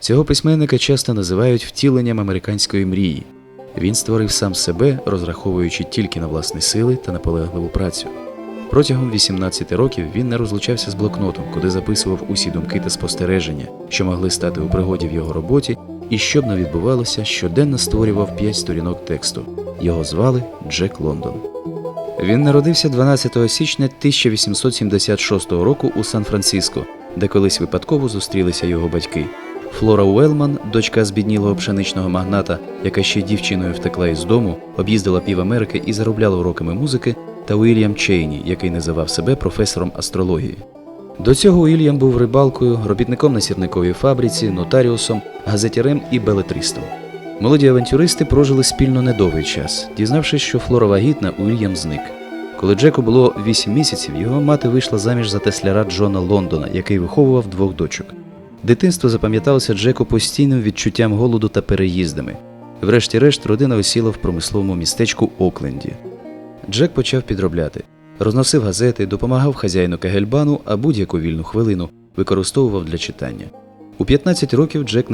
Цього письменника часто називають втіленням американської мрії. Він створив сам себе, розраховуючи тільки на власні сили та наполегливу працю. Протягом 18 років він не розлучався з блокнотом, куди записував усі думки та спостереження, що могли стати у пригоді в його роботі, і що б не відбувалося, щоденно створював 5 сторінок тексту. Його звали Джек Лондон. Він народився 12 січня 1876 року у Сан-Франциско, де колись випадково зустрілися його батьки. Флора Уелман, дочка збіднілого пшеничного магната, яка ще дівчиною втекла із дому, об'їздила пів Америки і заробляла уроками музики, та Уільям Чейні, який називав себе професором астрології. До цього Уільям був рибалкою, робітником на сірниковій фабриці, нотаріусом, газетярем і белетристом. Молоді авантюристи прожили спільно недовгий час. Дізнавшись, що Флора вагітна, Уільям зник. Коли Джеку було 8 місяців, його мати вийшла заміж за тесляра Джона Лондона, який виховував двох дочок. Дитинство запам'яталося Джеку постійним відчуттям голоду та переїздами. Врешті-решт, родина осіла в промисловому містечку Окленді. Джек почав підробляти. Розносив газети, допомагав хазяїну кагельбану, а будь-яку вільну хвилину використовував для читання. У 15 років Джек